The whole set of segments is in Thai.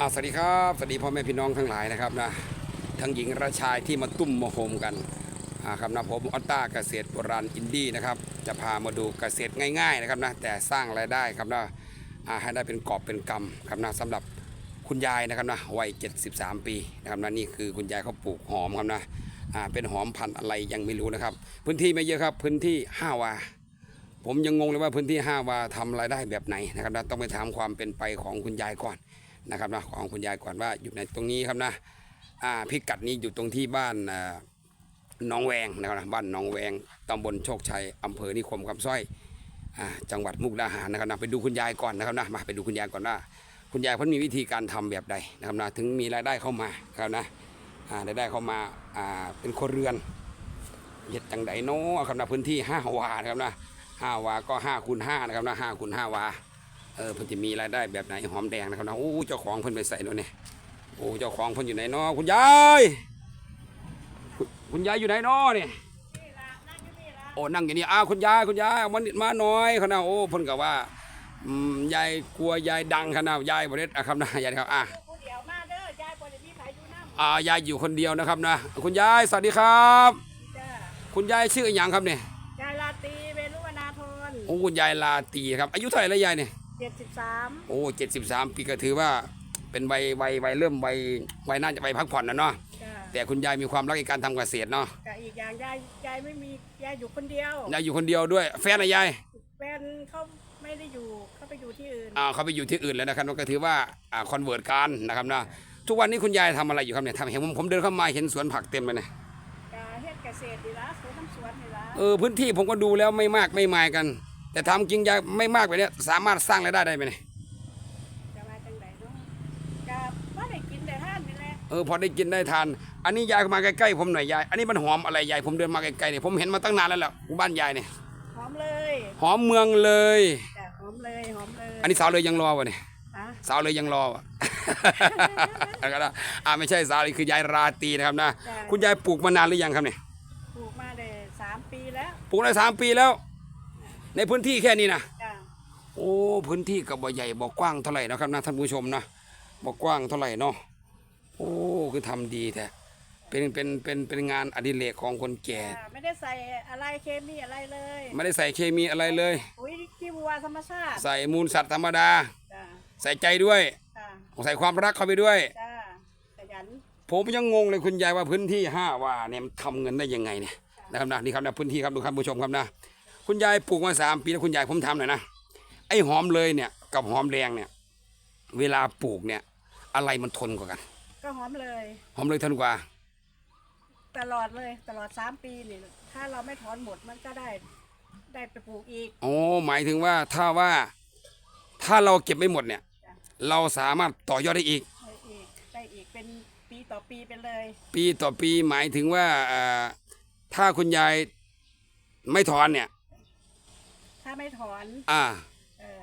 อ่าสวัสดีครับสวัสดีพ่อแม่พี่น้องทั้งหลายนะครับนะทั้งหญิงและชายที่มาตุ้มมาโฮมกันอาครับนะผมออตตาเกษตรโบราณอินดี้นะครับ จะพามาดูเกษตรง่ายๆนะครับนะแต่สร้างรายได้ครับนะอาให้ได้เป็นกอบเป็นกำครับนะสำหรับคุณยายนะครับนะวัย 73 ปีนะครับนะนี่คือคุณยายเขาปลูกหอมครับนะอาเป็นหอมพันธุ์อะไรยังไม่รู้นะครับ พื้นที่ไม่เยอะครับพื้นที่ 5 วาผมยังงงเลยว่าพื้นที่ 5 วาทำรายได้แบบไหนนะครับนะต้องไปถามความเป็นไปของคุณยายก่อน นะครับนะของคุณยายก่อนว่าอยู่ในตรงนี้ครับนะอ่าพิกัดนี้อยู่ตรงที่บ้านน้องแวงนะครับนะบ้านน้องแวงตำบลโชคชัยอำเภอนิคมคำสร้อยอ่าจังหวัดมุกดาหารนะครับนะไปดูคุณยายก่อนนะครับนะมาไปดูคุณยายก่อนว่า คุณยายเพิ่นมีวิธีการทำแบบใดนะครับนะถึงมีรายได้เข้ามาครับนะอ่ารายได้เข้ามาอ่าเป็นคนเรือนเฮ็ดจังไดโน้ครับนะพื้นที่ห้าวานะครับนะห้าวาก็ห้าคูณห้านะครับนะห้าคูณห้าวา เออเพิ่นจะมีรายได้แบบไหนหอมแดงนะครับนะโอ้เจ้าของเพิ่นไปใส่แล้วเนี่ยโอ้เจ้าของเพิ่นอยู่ไหนเนาะคุณยายคุณคุณยายอยู่ไหนเนาะเนี่ยโอ้นั่งอยู่นี่อ้าวคุณยายคุณยายเอามานิดมาหน่อยเขานะโอ้เพิ่นก็ว่าอืมยายกลัวยายดังขนาดยายบ่ได้อะครับนะยายครับอะผู้เดียวมาเด้อยายบ่ได้มีไผอยู่นำอ่ายายอยู่คนเดียวนะครับนะ คุณยายสวัสดีครับจ้าคุณยายชื่ออหย่างครับเนี่ยยายลาตรีเวรุวนาธรโอ้คุณยายลาตรีครับ อายุเท่าไหร่แล้วยายเนี่ย 73โอ้เจ็ดสิบสามปีก็ถือว่าเป็นวัยวัยวัยเริ่มวัยวัยน่าจะไปพักผ่อนนะเนาะจ้าแต่คุณยายมีความรักในการทำเกษตรเนาะก็อีกอย่างยายยายไม่มียายอยู่คนเดียวยายอยู่คนเดียวด้วยแฟนอะยายแฟนเขาไม่ได้อยู่เขาไปอยู่ที่อื่นอ่าเขาไปอยู่ที่อื่นแล้วนะครับก็ถือว่าอ่าคอนเวิร์ตกันนะครับนะทุกวันนี้คุณยายทำอะไรอยู่ครับเนี่ยทำเห็นผมผมเดินเข้ามาเห็นสวนผักเต็มเลยเนี่ยก็เฮ็ดเกษตรดีละสวนน้ำสวนนี่ละเออพื้นที่ผมก็ดูแล้วไม่มากไม่มายกัน แต่ทำจริงยายไม่มากไปเนี่ยสามารถสร้างรายได้ได้ไหมเนี่ยจะมาจังไดเนาะก็บ่ได้กินแต่ท่านนี่แหละเออพอได้กินได้ทาน อันนี้ยายเข้ามาใกล้ๆผมหน่อยยาย อันนี้มันหอมอะไรยายผมเดินมาไกลๆเนี่ยผมเห็นมาตั้งนานแล้วแหละบ้านยายเนี่ยหอมเลยหอมเมืองเลยจ้ะหอมเลยหอมเลยอันนี้สาวเลยยังรอวะเนี่ยฮะสาวเลยยังรอวะแล้วก็นะอ่าไม่ใช่สาวเลยคือยายราตรีนะครับนะ คุณยายปลูกมานานหรือยังครับเนี่ยปลูกมาได้สามปีแล้ว ปลูกได้สามปีแล้ว ในพื้นที่แค่นี้นะจ้ะโอ้พื้นที่กับบ่ใหญ่บ่กว้างเท่าไหร่นะครับนะท่านผู้ชมนะบ่กว้างเท่าไหร่เนาะโอ้คือทำดีแท้เป็นเป็นเป็นเป็นงานอดิเรกของคนแก่ จ้ะไม่ได้ใส่อะไรเคมีอะไรเลยไม่ได้ใส่เคมีอะไรเลยปุ๋ยขี้วัวธรรมชาติใส่มูลสัตว์ธรรมดา จ้าใส่ใจด้วย จ้าใส่ความรักเข้าไปด้วย จ้าขยันผมยังงงเลยคุณยายว่าพื้นที่ห้าว่าเนี่ยมันทำเงินได้ยังไงเนี่ยนะครับนะนี่ครับนะพื้นที่ครับดูครับผู้ชมครับนะ คุณยายปลูกมาสามปีแล้วคุณยายผมทำหน่อยนะไอ้หอมเลยเนี่ยกับหอมแดงเนี่ย เวลาปลูกเนี่ย อะไรมันทนกว่ากัน ก็หอมเลย หอมเลยทนกว่า ตลอดเลยตลอดสามปีนี่ถ้าเราไม่ถอนหมดมันก็ได้ ได้ไปปลูกอีก โอ้หมายถึงว่าถ้าว่าถ้าเราเก็บไม่หมดเนี่ยจ้ะเราสามารถต่อยอดได้อีกได้อีกได้อีกเป็นปีต่อปีไปเลย ปีต่อปีหมายถึงว่าเอ่อถ้าคุณยายไม่ถอนเนี่ย ถ้าไม่ถอนอ่าเออ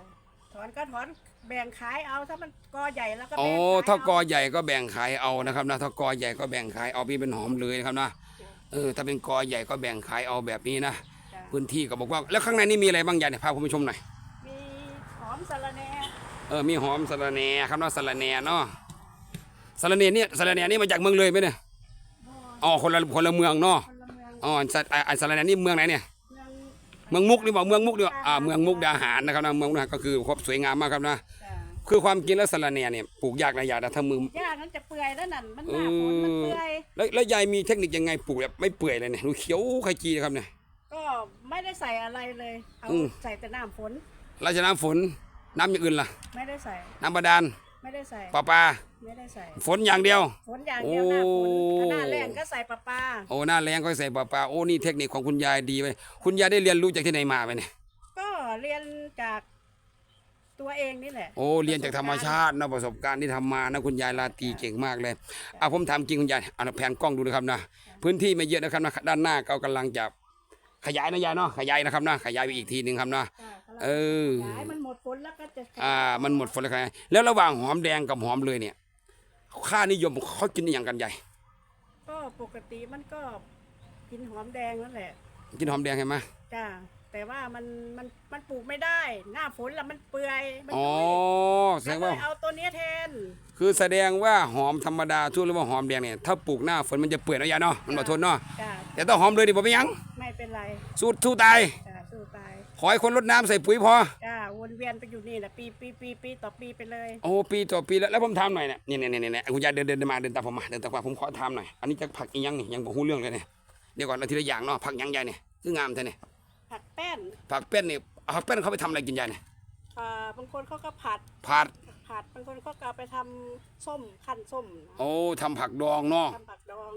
ถอนก็ถอนแบ่งขายเอาถ้ามันกอใหญ่แล้วก็โอ้แบ่งขายถ้ากอเใหญ่ก็แบ่งขายเอานะครับนะถ้ากอใหญ่ก็แบ่งขายเอาพี่เป็นหอมเลยนะครับนะเออถ้าเป็นกอใหญ่ก็แบ่งขายเอาแบบนี้นะจ้ะพื้นที่ก็บอกว่าแล้วข้างในนี่มีอะไรบ้างยายเนี่ยพาคุณผู้ชมหน่อยมีหอมสะระแหน่เออมีหอมสะระแหน่ครับเนาะสะระแหน่เนาะสะระแหน่เนี่ยสะระแหน่นี่มาจากเมืองเลยไหมเนี่ยอ๋อคนละคนละเมืองเนาะคนละเมืองอ๋อสะไอ้ไอ้สะระแหน่นี่เมืองไหนเนี่ยเมืองเมืองมุกนี่บอกเมืองมุกดีกว่าอ่าเมืองมุกดาหารนะครับนะเมืองมุกดาหารก็คือครบสวยงามมากครับนะจ้ะคือความกินแล้วสะระแหน่เนี่ยปลูกยากนะยายนะถ้ามือหญ้านั้นจะเปื่อยแล้วนั่นมันหเอน้าฝนมันเปื่อยแล้วแล้วยายมีเทคนิคยังไงปลูกแบบไม่เปื่อยเลยเนี่ยดูเขียวขจีนะครับเนี่ยก็ไม่ได้ใส่อะไรเลยเอาอืมใส่แต่น้ำฝนแล้วจะน้ำฝนน้ำอย่างอื่นล่ะ ไม่ได้ใส่ น้ำบาดาล ไม่ได้ใส่ปลาปลาไม่ได้ใส่ ฝนอย่างเดียว ฝนอย่างเดียวหน้าฝนโอ้ถ้าหน้าแรงก็ใส่ปลาปลาโอ้หน้าแรงก็ใส่ปลาปลาโอ้นี่เทคนิคของคุณยายดีไปคุณยายได้เรียนรู้จากที่ไหนมาไปเนี่ยก็เรียนจากตัวเองนี่แหละโอ้เรียนจากธรรมชาตินะประสบการณ์ที่ทำมานะคุณยายลาตรีเก่งมากเลยอะผมถามจริงคุณยายเอาแผนกล้องดูนะครับนะพื้นที่ไม่เยอะนะครับนะด้านหน้าก็กำลังจะขยายนะยายเนาะขยายนะครับนะขยายไปอีกทีหนึ่งครับนะจ้ะ เออย้ายมันหมดฝนแล้วก็จะอ่า มันหมดฝนแล้วครับแล้วระหว่างหอมแดงกับหอมเลยเนี่ย ค่านิยมเขากินอหย่างกันใหญ่ ก็ปกติมันก็กินหอมแดงนั่นแหละกินหอมแดงใช่ไหมจ้าแต่ว่ามันมันมันปลูกไม่ได้ หน้าฝนแล้วมันเปื่อยมันอ๋อ ยุ่ยแสดแล้วงก็ว่าเอาตัวเนี้ยแทน คือแสดงว่าหอมธรรมดาทั่วหรือว่าหอมแดงเนี่ย ถ้าปลูกหน้าฝนมันจะเปื่อยเนาะยายเนาะ มันบ่ทนเนาะ จ้าแต่ต้องหอมเลยดิบ่เป็นหยัง ไม่เป็นไร สู้สู้ตาย จ้าสู้ตาย ขอให้คนรดน้ำใส่ปุ๋ยพอ จ้าวนเวียนไปอยู่นี่แหละปีปีปีปีต่อปีไปเลย โอ้ปีต่อปีแล้วแล้วผมถามหน่อยเนี่ยเนี่ยเนี่ยเนี่ยเนี่ยคุณยายเดินเดินเดินมาเดินตามผมมาเดินตามผมมาผมขอถามหน่อยอันนี้จะผักอีหยังนี่ยังบ่ฮู้เรื่องเลยเนี่ยเดี๋ยวก่อนเอาทีละอย่างเนาะผักหยังยายเนี่ยคืองามแท้เนี่ยผักแป้นผักแป้นนี่เอาผักแป้นเขาไปทำอะไรกินยายเนี่ยอ่าบางคนเขาก็ผัดผัดผัดบางคนเขาก็เอาไปทำส้มขั้นส้มนะโอ้ทำผักดองเนาะทำผักดอง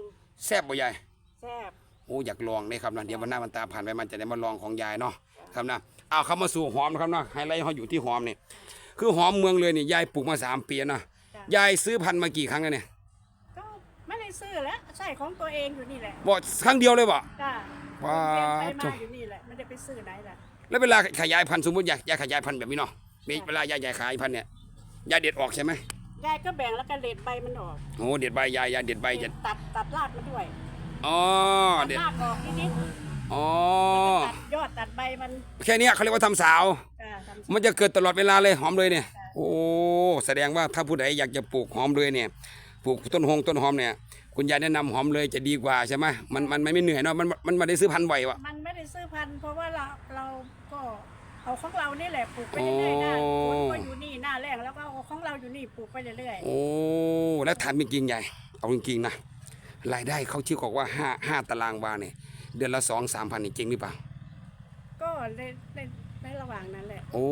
แซ่บบ่ยายแซ่บโอ้อยากลองเลยครับนะเดี๋ยววันหน้าวันตาผ่านไปมันจะได้มาลองของยายเนาะ ครับนะเอาเข้ามาสู่หอมนะครับเนาะไฮไลท์เขาอยู่ที่หอมนี่คือหอมเมืองเลยนี่ยายปลูกมาสามปีแล้วนะจ้ะยายซื้อพันธุ์มากี่ครั้งแล้วเนี่ยก็ไม่ได้ซื้อแล้วใช่ของตัวเองอยู่นี่แหละบอกครั้งเดียวเลยบ่จ้าว้าเวียนไปจ้ะมาอยู่นี่แหละไม่ได้ไปซื้อไหนล่ะแล้วเวลาขยายพันธุ์สมมติยายยายขยายพันธุ์แบบนี้เนาะมีเวลายายยายขายพันธุ์เนี่ยยายเด็ดออกใช่ไหมยายก็แบ่งแล้วก็เด็ดใบมันออกโอ้เด็ดใบยายยายเด็ดใบจะตัดตัดรากมันด้วยอ๋อตัดเด็ดรากออกนิดอ๋อๆตัดยอด ตัดใบมันแค่เนี้ยเขาเรียกว่าทำสาว จ้าทำ มันจะเกิดตลอดเวลาเลยหอมเลยเนี่ย โอ้แสดงว่าถ้าผู้ใดอยากจะปลูกหอมเลยเนี่ยปลูกต้นหงต้นหอมเนี่ย คุณยายแนะนำหอมเลยจะดีกว่าใช่ไหมมันมันมันไม่เหนื่อยเนาะมันมันมันได้ซื้อพันธุ์บ่อยวะมันไม่ได้ซื้อพันธุ์เพราะว่าเราเราก็เอาของเรานี่แหละปลูกไปเรื่อยๆหน้าฝนก็อยู่นี่หน้าแรงแล้วก็เอาของเราอยู่นี่ปลูกไปเรื่อยโอ้แล้วถามจริงๆใหญ่เอาจริงๆนะรายได้เขาที่บอกว่าห้าห้าตารางวาเนี่ยเดือนละสองสามพันนี่จริงหรือเปล่าๆ ก็ในในในระหว่างนั้นแหละ โอ้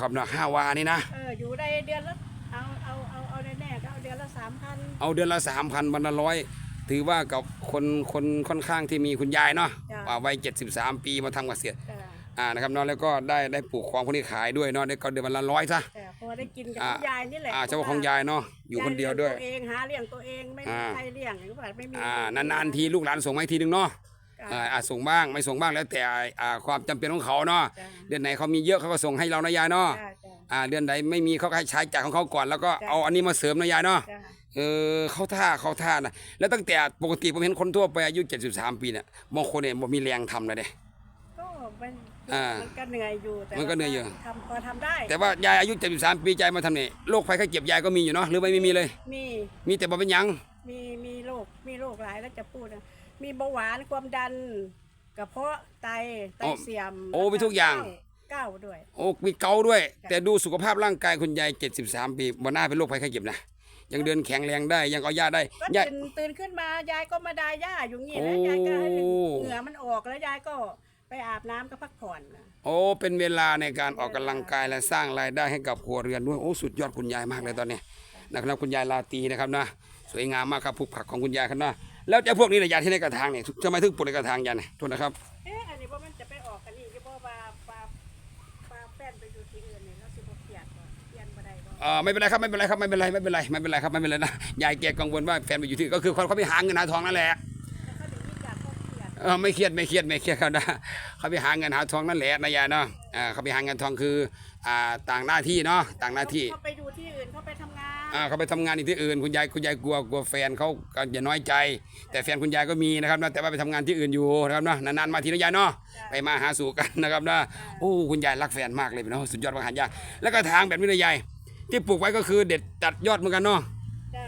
ครับเนาะห้าวานี่นะ เอออยู่ได้เดือนละเอาเอาเอาเอาแน่ๆก็เอาเดือนละสามพันเอาเดือนละสามพันวันละร้อยถือว่ากับคนคนค่อนข้างที่มีคุณยายเนาะอ่าวัยเจ็ดสิบสามปีมาทำเกษตรจ้าอ่านะครับเนาะแล้วก็ได้ได้ปลูกของคนที่ขายด้วยเนาะได้ก็เดือนวันละร้อยซะแต่พอได้กินกับอ่า คุณยายนี่แหละอ่าเฉพาะของยายเนาะอยู่คนเดียวด้วยาเลี้งตัวเองหาเลี้ยงตัวเองไม่มีอ่า ใครเลี้ยงอย่างนี้ไม่มีอ่านานๆทีลูกหลานส่งมาให้ทีนึงเนาะ จ้ะอ่าอ่าส่งบ้างไม่ส่งบ้างแล้วแต่อ่าความจำเป็นของเขาเนาะจ้ะเดือนไหนเขามีเยอะเขาก็ส่งให้เรานะยายเนาะจ้าจ้าอ่าเดือนไหนไม่มีเขาก็ให้ใช้จ่ายของเขาก่อนแล้วก็จ้ะเอาอันนี้มาเสริมนะยายเนาะ จ้าเออเขาท่าเขาท่านะแล้วตั้งแต่ปกติผมเห็นคนทั่วไปอายุ 73 ปีเนี่ยบางคนเนี่ยบ่มีแรงทำเลยเด้ ก็มันอ่ามันก็เหนื่อยอยู่แต่มันก็เหนื่อยอยู่ทำพอทำได้แต่ว่ายายอายุ 73 ปีใจมาทำเนี่ยโรคภัยไข้เจ็บยายก็มีอยู่เนาะหรือไม่ไม่มีเลย มีมีแต่บ่เป็นหยังมีมีโรคมีโรคหลายแล้วจะพูดนะ มีเบาหวานความดันกระเพาะไตไตเสื่อมโอ้มีทุกอย่าง เก้าด้วย โอ้มีเกาด้วยจ้ะแต่ดูสุขภาพร่างกายคุณยาย 73 ปีบ่น่าเป็นโรคภัยไข้เจ็บนะยังเดินแข็งแรงได้ยังเอายาได้ก็ยายตื่นตื่นขึ้นมายายก็มาดายย่าอยู่งี้โอ้นะยายก็ให้เหงื่อมันออกแล้วยายก็ไปอาบน้ำก็พักผ่อนนะโอ้เป็นเวลาในการออกกำลังกายและสร้างรายได้ให้กับครัวเรือนด้วยโอ้สุดยอดคุณยายมากเลยตอนนี้นะครับคุณยายลาตรีนะครับนะสวยงามมากครับผูกผักของคุณยายครับนะ แล้วเจ้าพวกนี้เนี่ยยาที่ในกระถางเนี่ยทำไมถึงปลูกในกระถางยาเนี่ยโทษนะครับเอ๊ะอันนี้ว่ามันจะไปออกกันนี่ที่ว่าปลาปลาปลาแป้นไปอยู่ที่อื่นเนี่ยแล้วสิบ่เปลี่ยนบ่เปลี่ยนบ่ได้บ่เออไม่เป็นไรครับไม่เป็นไรครับไม่เป็นไรไม่เป็นไรไม่เป็นไรครับไม่เป็นไรนะยายแกกังวลว่าแฟนไปอยู่ที่ก็คือคนเขาไปหาเงินหาทองนั่นแหละแล้วก็ถึงมีการพบเปลี่ยนเออไม่เครียดไม่เครียดไม่เครียดครับนะเขาไปหาเงินหาทองนั่นแหละนะยายเนาะอ่าเขาไปหาเงินทองคืออ่าต่างหน้าที่เนาะต่างหน้าที่ เขาไปอยู่ที่อื่นเขาไปทำงาน อ่าเขาไปทำงานอีกที่อื่น คุณยายคุณยายกลัวกลัวแฟนเขาก็อย่าน้อยใจ แต่แฟนคุณยายก็มีนะครับนะแต่ว่าไปทำงานที่อื่นอยู่นะครับนะนานๆมาทีนะยายเนาะไปมาหาสู่กันนะครับนะโอ้คุณยายรักแฟนมากเลยเนาะสุดยอดมากหายากแล้วก็ทางแบบนี้นะยายที่ปลูกไว้ก็คือเด็ดตัดยอดเหมือนกันเนาะจ้ะ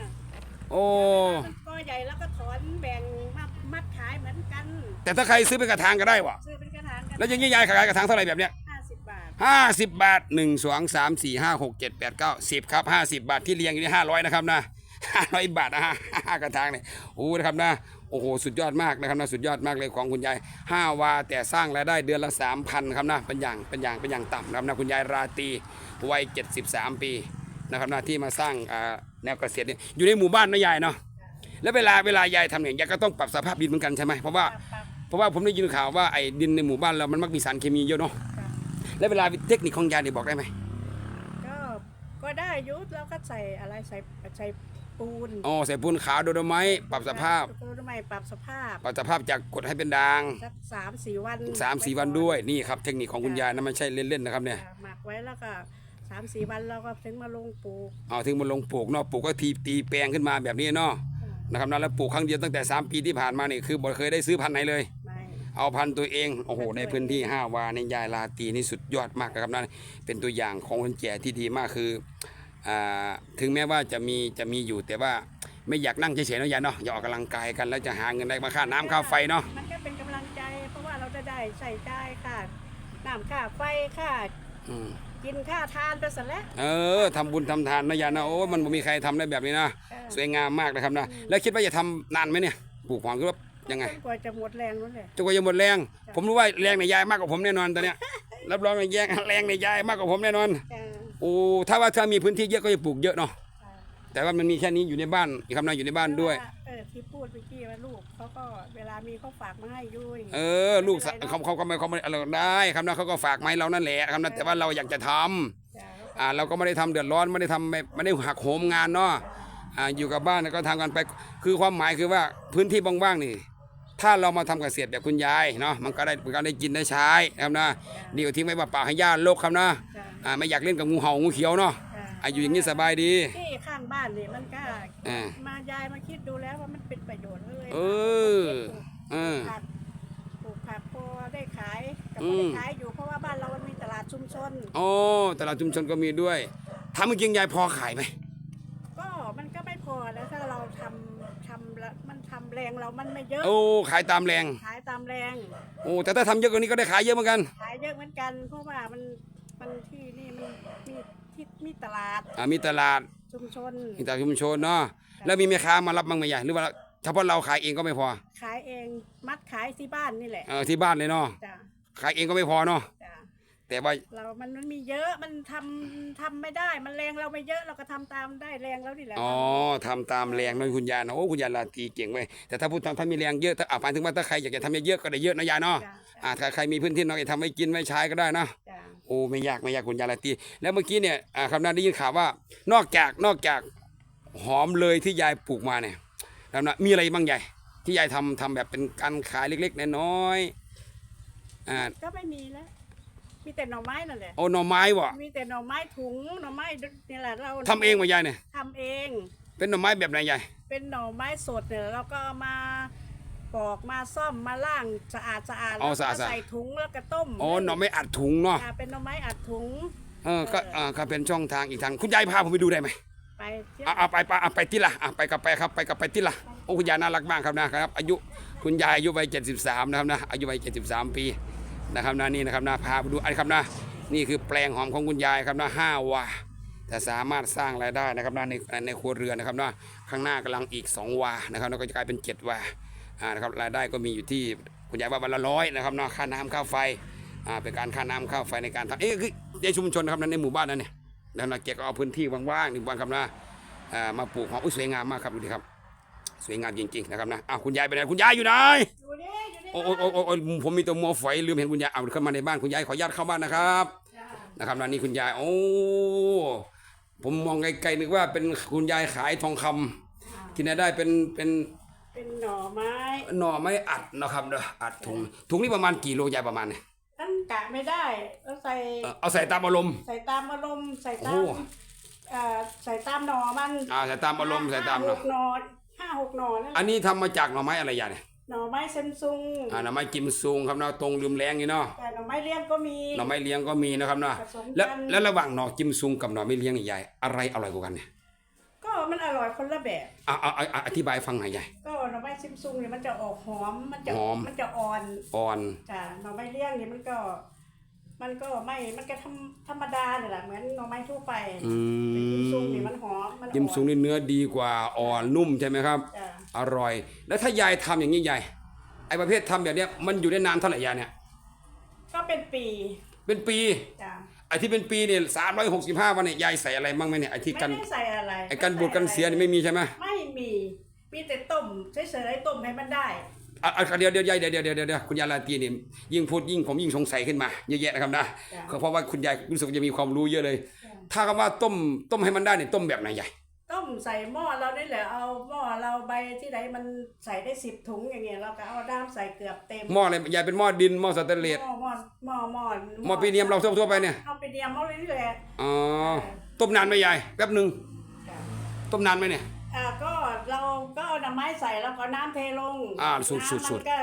โอ้ก็ใหญ่แล้วก็ถอนแบ่งมามัดขายเหมือนกัน แต่ถ้าใครซื้อเป็นกระถางก็ได้วะซื้อเป็นกระถางกันแล้วอยังนี้ยายขายกระถางเท่าไหร่แบบเนี้ย ห้าสิบบาทหนึ่งสองสามสี่ห้าหกเจ็ดแปดเก้าสิบครับห้าสิบบาทที่เรียงอยู่ที่ห้าร้อยนะครับนะห้าร้อยบาทนะฮะห้ากระถางเนี่ยโอ้นะครับนะโอ้โหสุดยอดมากนะครับนะสุดยอดมากเลยของคุณยายห้าวาแต่สร้างรายได้เดือนละสามพันครับนะเป็นอย่างเป็นอย่างเป็นอย่างต่ำนะครับนะคุณยายราตรีวัยเจ็ดสิบสามปีนะครับนะที่มาสร้างแนวเกษตรเนี่ยอยู่ในหมู่บ้านนะยายเนาะแล้วเวลาเวลายายทำเนี่ยยายก็ต้องปรับสภาพดินเหมือนกันใช่ไหมเพราะว่าเพราะว่าผมได้ยินข่าวว่าไอ้ดินในหมู่บ้านเรามันมักมีสารเคมีเยอะเนาะ แล้วเวลาเทคนิคของยายเนี่ยบอกได้ไหมก็ก็ได้อยุแล้วก็ใส่อะไรใส่ใส่ปูนอ๋อใส่ปูนขาวโดโดไม้ปรับสภาพตัวทำไมปรับสภาพ ปรับสภาพจากกรดให้เป็นด่างสักสามสี่วันสามสี่วันด้วยนี่ครับเทคนิคของคุณยายนะไม่ใช่เล่นๆนะครับเนี่ยอ่าหมักไว้แล้วก็สามสี่วันเราก็ถึงมาลงปลูกเอาถึงมาลงปลูกเนาะปลูกก็ทีตีแปลงขึ้นมาแบบนี้เนาะนะครับนะแล้วปลูกครั้งเดียวตั้งแต่ 3 ปีที่ผ่านมานี่คือบ่เคยได้ซื้อพันธุ์ไหนเลยไม่ เอาพันธุ์ตัวเองโอ้โหในพื้นที่ 5 วาในยายลาตีนี่สุดยอดมากนะครับนั่นเป็นตัวอย่างของคนแก่ที่ดีมากคืออ่าถึงแม้ว่าจะมีจะมีอยู่แต่ว่าไม่อยากนั่งเฉยๆเนาะยายเนาะอยากออกกำลังกายกันแล้วจะหาเงินได้มาค่าน้ำค่าไฟเนาะมันก็เป็นกำลังใจเพราะว่าเราจะได้ใส่ใจายค่ะน้ำค่าไฟค่าอืมกินค่าทานไปเสร็จแล้วเออทำบุญทำทานนะยายนะโอ้มันบ่มีใครทำได้แบบนี้นะเออสวยงามมากนะครับนะแล้วคิดว่าจะทำนานไหมเนี่ยปลูกหอมคือว่า ยังไงจนกว่าจะหมดแรงนั่นแหละ จนกว่าจะหมดแรง ผมรู้ว่าแรงในยายมากกว่าผมแน่นอนตอนเนี้ย รับรองว่าแรงแรงในยายมากกว่าผมแน่นอน จ้าโอ้ถ้าว่าถ้ามีพื้นที่เยอะก็จะปลูกเยอะเนาะจ้าแต่ว่ามันมีแค่นี้อยู่ในบ้านอีกคำนายอยู่ในบ้านด้วย เออที่พูดเมื่อกี้ว่าลูกเขาก็เวลามีเขาฝากมาให้อยุ่ยเออ ลูกสะเขาเขาก็ไม่เขาไม่อะไรได้ครับนะเขาก็ฝากไม้เรานั่นแหละครับนะแต่ว่าเราอยากจะทำจ้าอ่าเราก็ไม่ได้ทำเดือดร้อนไม่ได้ทำไม่ไม่ได้หักโหมงานเนาะอ่าอยู่กับบ้านก็ทำกันไป คือความหมายคือว่าพื้นที่ว่างๆนี่ ถ้าเรามาทำเกษตรแบบคุณยายเนาะมันก็ได้มันก็ได้กินได้ใช้ครับนะดีกว่าทิ้งไว้เปล่าๆให้ย่าโลกครับนะจ้าอ่าไม่อยากเล่นกับงูเห่างูเขียวเนาะจ้าอายุอย่างนี้สบายดีที่ข้างบ้านนี่มันก็อ่ามายายมาคิดดูแล้วว่ามันเป็นประโยชน์เลยเออเออผักปลูกผักพอได้ขายกับอืพอมได้ขายอยู่เพราะว่าบ้านเรามันมีตลาดชุมชนโอ้ตลาดชุมชนก็มีด้วยทำจริงๆยายพอขายไหม ก็มันก็ไม่พอแล้วถ้าเราทำทำแล้วมันทำ แรงเรามันไม่เยอะโอ้ขายตามแรง ขายตามแรงโอ้แต่ถ้าทำเยอะกว่านี้ก็ได้ขายเยอะเหมือนกันขายเยอะเหมือนกัน เพราะว่ามันมันที่นี่มันมีที่มีตลาดอ่ามีตลาดชุมชน มีตลาดชุมชนเนาะแล้วมีแม่ค้ามารับบ้างไหมยายหรือว่าเฉพาะเราขายเองก็ไม่พอ ขายเองมัดขายที่บ้านนี่แหละเออที่บ้านเลยเนาะจ้ะ ขายเองก็ไม่พอเนาะจ้ะ แต่ว่าเรามันมันมีเยอะมันทำทำไม่ได้ มันแรงเราไม่เยอะเราก็ทำตามได้แรงแล้วนี่แหละอ๋อทำตามแรงเนาะคุณยายเนาะโอ้คุณยายลาตรีเก่งไว้ยแต่ถ้าพูดตามถ้ามีแรงเยอะถ้าอะหมายถึงว่าถ้าใครอยากจะทำเยอะๆก็ได้เยอะนะยายเนาะจ้ะอ่าถ้าใครมีพื้นที่น้อยทำไว้กินไว้ใช้ก็ได้นะจ้ะโอ้ไม่ยากไม่ยากคุณยายลาตรีแล้วเมื่อกี้เนี่ยอ่าคำนั้นได้ยินข่าวว่านอกจากนอกจากหอมเลยที่ยายปลูกมาเนี่ยแล้วนะมีอะไรบ้างยายที่ยายทำทำแบบเป็นการขายเล็กๆน้อยๆอ่าก็ไม่มีแล้ว มีแต่หน่อไม้นั่นแหละโอ้หน่อไม้วะมีแต่หน่อไม้ถุงหน่อไม้นี่แหละเราทำเองวะยายเนี่ยทำเอง เป็นหน่อไม้แบบไหนยายเป็นหน่อไม้สดเนี่ยเราก็เอามาปอกมาซ่อมมาล่างสะอาดสะอาดอ๋อแล้วสะอาดก็สะอาดใส่ถุงแล้วก็ต้มอ๋อหน่อไม้อัดถุงเนาะอ่าเป็นหน่อไม้อัดถุงเออก็อ่าก็เป็นช่องทางอีกทางคุณยายพาผมไปดูได้ไหมไปเที่ยวอะเอาไปไปเอาไปที่ละอะไปกับไปครับไปกับไปที่ละโอ้คุณยายน่ารักมากครับนะครับ อายุคุณยายอายุวัย73นะครับนะอายุวัย73 ปี นะครับนะนี่นะครับนะพาไปดูอันครับนะนี่คือแปลงหอมของคุณยายครับนะห้าวาแต่สามารถสร้างรายได้นะครับนะในในครัวเรือนนะครับนะข้างหน้ากำลังอีก 2 วานะครับแล้วก็จะกลายเป็น 7 วาอ่านะครับรายได้ก็มีอยู่ที่คุณยายว่าวันละร้อยนะครับนะค่าน้ำค่าไฟอ่าเป็นการค่าน้ำค่าไฟในการทำเอ๊ะคือในชุมชนนะครับนะในหมู่บ้านนั้นเนี่ยแล้วนะเก็เอาพื้นที่ว่างๆหนึ่งวันครับนะอ่ามาปลูกหอมอุ้ยสวยงามมากครับดูดิครับสวยงามจริงๆนะครับนะอ้าวคุณยายไปไหนคุณยายอยู่ไหนอยู่นี่ อยู่นี่โอ้โอ้โอ้โอ้โอ้ผมมีตัวมัวฝอยลืมเห็นคุณยายเอาเข้ามาในบ้านคุณยายขออนุญาตเข้าบ้านนะครับจ้ะนะครับนะนี่คุณยายโอ้ผมมองไกลๆนึกว่าเป็นคุณยายขายทองคำที่ไหนได้เป็นเป็นเป็นหน่อไม้หน่อไม้อัดนะครับเด้ออัดถุงถุงนี่ประมาณกี่โลยายประมาณเนี่ยตั้งกะไม่ได้แล้วใส่เอ่อเอาใส่ตามอารมณ์ใส่ตามอารมณ์ใส่ตาโอ้มเอ่อใส่ตามหน่อมันอ่าใส่ตามอารมณ์ใส่ตามห้หเนาะกหน่อห้าหกหน่อนั่นแหอัละนนี้ทำมาจากหน่อไม้อะไรยายเนี่ย หน่อไม้เซมซุงอ่าหน่อไม้กิมซุงครับเนาะตรงลืมแรงนี่เนาะแต่หน่อไม้เลี้ยงก็มีหน่อไม้เลี้ยงก็มีนะครับนะผสมกันแล้วแล้วระหว่างหน่อจิ้มซุงกับหน่อไม่เลี้ยงนี่ยายอะไรอร่อยกว่ากันเนี่ยก็มันอร่อยคนละแบบ อะอะอะอะอธิบายฟังหน่อยยายก็หน่อไม้ซิมซุงเนี่ยมันจะออกหอมมันจะหอม มันจะอ่อนอ่อนจ้ะหน่อไม้เลี้ยงเนี่ยมันก็ มันก็ไม่มันก็ธรรมธรรมดาเนี่ยแหละเหมือนหน่อไม้ทั่วไปอืแต่ซิมซุงมเนี่ยมันหอมมันอ่อนจิ้มซุงนี่เนื้อดีกว่าอ่อนนุ่มใช่ไหมครับ จ้ะ อร่อย แล้วถ้ายายทำอย่างนี้ยายไอ้ประเภททำแบบเนี้ยมันอยู่ได้นานเท่าไหร่ยายเนี่ย ก็เป็นปี เป็นปีจ้ะไอ้ที่เป็นปีเนี่ยสามร้อยหกสิบห้าวันเนี่ยยายใส่อะไรบ้างไหมเนี่ยไอ้ที่ไม่กันได้ใส่อะไรไอ้กันบูดกันเสียนี่ไม่มีใช่ไหมไม่มีมีแต่ต้มเฉยๆต้มให้มันได้อะอะเดี๋ยวเดี๋ยวยายเดี๋ยวเดี๋ยวเดี๋ยวเดี๋ยวคุณยายลาตรีนี่ยิ่งพูดยิ่งผมยิ่งสงสัยขึ้นมาเยอะแยะนะครับนะจ้ะเพราะว่าคุณยายรู้สึกจะมีความรู้เยอะเลย ถ้าคำว่าต้มต้มให้มันได้เนี่ยต้มแบบไหนใหญ่ ต้มใส่หม้อเรานี่แหละเอาหม้อเราใบที่ไหนมันใส่ได้สิบถุงอย่างเงี้ยเราก็เอาด้ามใส่เกือบเต็มหม้ออะไรยายเป็นหม้อดินหม้อสแตนเลสหม้อหม้อหม้อหม้อหม้อปีเนียมเราทั่วๆไปเนี่ยเอาไปเนียมเอาเลยนี่แหละอ๋อต้มนานไหมยายแป๊บหนึ่งต้มนานไหมเนี่ยอ่าก็เราก็เอาน้ำไม้ใส่แล้วก็น้ำเทลงอ่าสูตรสูตรน้ำสูมัตรนก็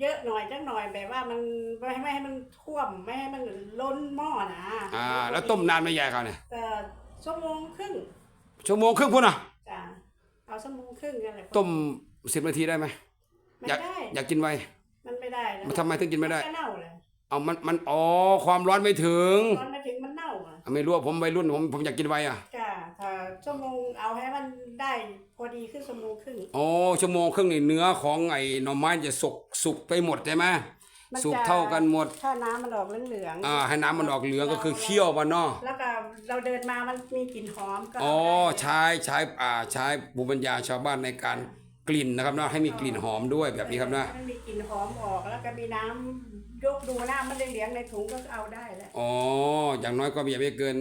เยอะหน่อยจังหน่อยแบบว่ามันไม่ให้ไม่ให้มันท่วมไม่ให้มันล้นหม้อนะอ่าแล้วต้มนานไหมยายเขาเนี่ยแต่ชั่วโมงครึ่ง ชั่วโมงครึ่งพุ่นอะจ้ะเอาชั่วโมงครึ่งกันแหละต้มสิบนาทีได้ไหมไม่อยากได้ อยากกินไวมันไม่ได้นะมันทำไมถึงกินไม่ได้ก็เน่าเลยเอามันมันอ๋อความร้อนไม่ถึงตอนมาถึงมันเน่าอะไม่รู้ว่าผมวัยรุ่นผมผมอยากกินไวอะจ้ะถ้าชั่วโมงเอาให้มันได้พอดีขึ้นชั่วโมงครึ่งอ๋อชั่วโมงครึ่งนี่เนื้อของไอ้หน่อไม้จะสุกสุกไปหมดใช่ไหม มันจะสุกเท่ากันหมด ถ้าน้ำมันออกเหลืองๆอ่าให้น้ำมันออกเหลืองก็คือเคี่ยวมันเนาะแล้วก็เราเดินมามันมีกลิ่นหอมก็อ๋อเอาได้ใช้ใช้อ่าใช้บุปัญญาชาวบ้านในการกลิ่นนะครับเนาะให้มีกลิ่นหอมด้วยแบบนี้ครับนะมันมีกลิ่นหอมออกแล้วก็มีน้ำยกดูน้ำมันเหลืองๆในถุงก็เอาได้แล้วอ๋ออย่างน้อยก็อย่าไปเกิน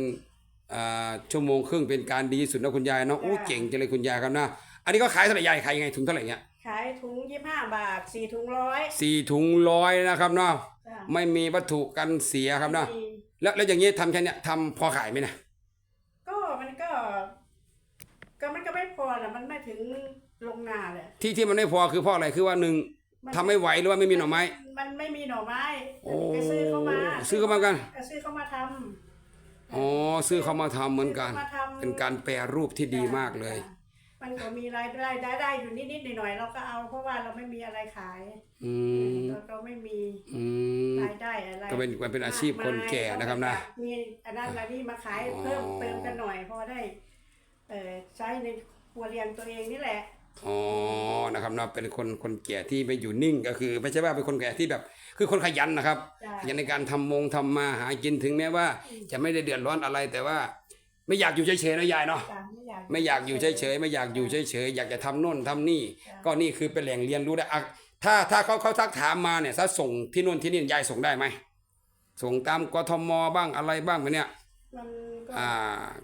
อ่าชั่วโมงครึ่งเป็นการดีที่สุดนะคุณยายเนาะโอ้เก่งจังเลยคุณยายครับนะอันนี้ก็ขายเท่าไหร่ยายขายยังไงถุงเท่าไหร่เนี่ย ขายถุงยี่ห้าบาทสี่ถุงร้อยสี่ถุงร้อยนะครับเนาะจ้ะไม่มีวัตถุกันเสียครับเนาะมีแล้วแล้วอย่างนี้ทำแค่เนี้ยทำพอขายไหมนะก็มันก็ ก็มันก็ไม่พอนะมันไม่ถึงลงนาเลยที่ที่มันไม่พอคือเพราะอะไรคือว่าหนึ่งทำไม่ไหวหรือว่าไม่มีหน่อไม้ มันไม่มีหน่อไม้โอ้ก็ซื้อเข้ามาซื้อเข้ามากัน ก็ซื้อเข้ามาทำ อ๋อซื้อเขามาทำเหมือนกัน ซื้ข้ามาทำ เป็นการแปรรูปที่ดีมากเลย จ้ะ มันก็มีรายได้ได้ได้อยู่นิดๆหน่อยๆเราก็เอา เพราะว่าเราไม่มีอะไรขายอืมเราก็ไม่มีอืม รายได้อะไรก็เป็นเป็นอาชีพคนแก่นะครับนะ มีอันนั้นอันนี้มาขายอ๋อเพิ่มเติมกันหน่อยพอได้เอ่อใช้ในครัวเรือนตัวเองนี่แหละ อ๋อ นะครับเนาะเป็นคนคนแก่ที่ไม่อยู่นิ่งก็คือ ไม่ใช่ว่าเป็นคนแก่ที่แบบ คือคนขยันนะครับจ้ะ ขยันในการทำมงทำมาหากินถึงแม้ว่า จะไม่ได้เดือดร้อนอะไรแต่ว่า ไม่อยากอยู่เฉยๆนะยายเนาะ จ้ะไม่อยากไม่อยากอยู่เฉยๆไม่อยากอยู่เฉยๆอยากจะทำโน่นทำนี่จ้ะก็นี่คือเป็นแหล่งเรียนรู้ได้อะถ้าถ้าเขาเขาทักถามมาเนี่ยถ้าส่งที่นู่นที่นี่ยายส่งได้ไหมส่งตามกทมบ้างอะไรบ้างไหมเนี่ยมันก็อ่า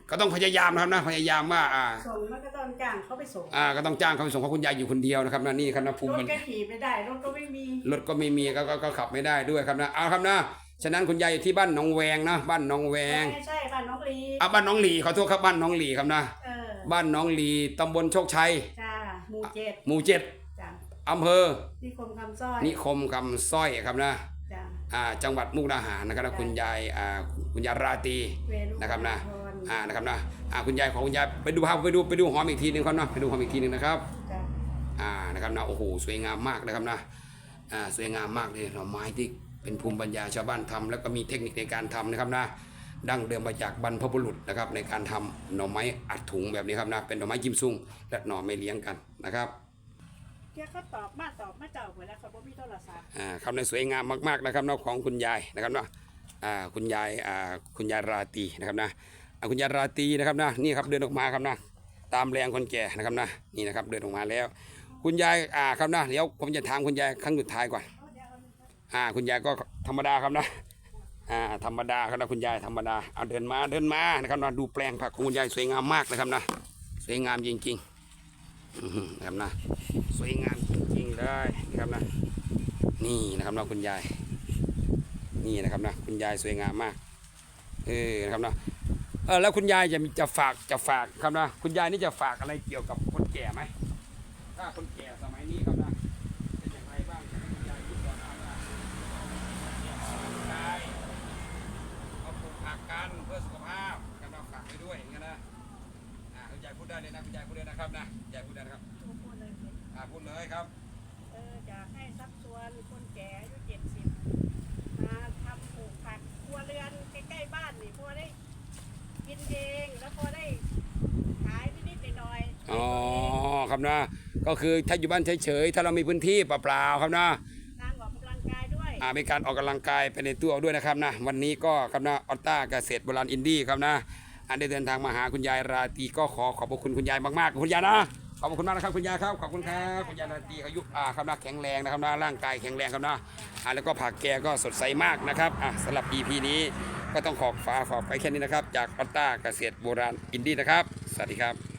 ก็ต้องพยายามนะครับนะพยายามว่าอ่า ส่งมันก็ต้องจ้างเขาไปส่งอ่าก็ต้องจ้างเขาไปส่งเพราะคุณยายอยู่คนเดียวนะครับนะนี่ครับนะภูมิรถมันก็ขี่ไม่ได้รถก็ไม่มีรถก็ไม่มีก็ก็ก็ขับไม่ได้ด้วยครับนะเอาครับนะฉะนั้นคุณยายอยู่ที่บ้านหนองแวงนะบ้านหนองแวงไม่ใช่บ้านน้องลีอะบ้านหน้องหลีขอโทษครับบ้านหน้องหลีครับนะเออ บ้านหน้องหลีตำบลโชคชัย จ้าหมู่เจ็ดหมู่เจ็ดจ้าอำเภอ นิคมคำสร้อยนิคมคำสร้อยครับนะจ้าอ่าจังหวัดมุกดาหารนะครับนะคุณยายอ่าคุณยายราตรี เวรุนะครับนะ พรอ่านะครับนะอ่าคุณยายของคุณยายไปดูภาพไปดูไปดูหอมอีกทีหนึงครับนะไปดูหอมอีกทีหนึงนะครับ จ้าอ่านะครับนะโอ้โหสวยงามมากนะครับนะอ่าสวยงามมากเลยหน่อไม้ที่เป็นภูมิปัญญาชาวบ้านทำแล้วก็มีเทคนิคในการทำนะครับนะ ดั้งเดิมมาจากบรรพบุรุษนะครับในการทำหน่อไม้อัดถุงแบบนี้ครับนะเป็นหน่อไม้จิ้มซุ่งและหน่อไม่เลี้ยงกันนะครับเดี๋ยวเขาตอบมาตอบมาเจ้าหมดแล้วเขาบ่มีโทรศัพท์อ่าคำในสวยงามมากๆนะครับเนาะของคุณยายนะครับเนาะอ่าคุณยายอ่าคุณยายราตรีนะครับนะอ่าคุณยายราตรีนะครับนะนี่ครับเดินออกมาครับนะตามแรงคนแก่นะครับนะนี่นะครับเดินออกมาแล้ว คุณยายอ่าครับนะเดี๋ยวผมจะถามคุณยายครั้งสุดท้ายก่อนอ่าคุณยายก็ธรรมดาครับนะ อ่าธรรมดาครับนะคุณยายธรรมดาเอาเดินมาเดินมานะครับนะดูแปลงผักของคุณยายสวยงามมากนะครับนะสวยงามจริงๆนะครับนะสวยงามจริงๆเลยนะครับนะนี่นะครับนะคุณยายนี่นะครับนะคุณยายสวยงามมากเออนะครับนะเออแล้วคุณยายจะจะฝากจะฝากครับนะคุณยายนี่จะฝากอะไรเกี่ยวกับคนแก่ไหมถ้าคนแก่ นะครับนะคุณยายพูดได้นะครับทุกคนเลยอ่าพูดเลยครับ เอออยากให้สักส่วนคนแก่อายุเจ็ดสิบมาทำปลูกผักครัวเรือนใกล้ๆบ้านนี่พอได้กินเองแล้วพอได้ขายนิดๆหน่อยๆอ๋อครับนะ ก็คือถ้าอยู่บ้านเฉยๆถ้าเรามีพื้นที่เปล่าๆครับนะนางออกกำลังกายด้วยอ่ามีการออกกำลังกายไปในตัวด้วยนะครับนะ วันนี้ก็ครับนะออตต้าเกษตรโบราณอินดี้ครับนะ อันได้เดินทางมาหาคุณยายราตรีก็ขอขอบพระคุณคุณยายมากๆคุณยายนะขอบคุณมากนะครับคุณยายครับขอบคุณครับคุณยายราตีอายุอ่าครับนะแข็งแรงนะครับนะร่างกายแข็งแรงครับนะอ่าแล้วก็ผักแกก็สดใสมากนะครับอะสำหรับ EP นี้ก็ต้องขอบฟ้าขอบไปแค่นี้นะครับ จากปัตต้าเกษตรโบราณอินดี้นะครับ สวัสดีครับ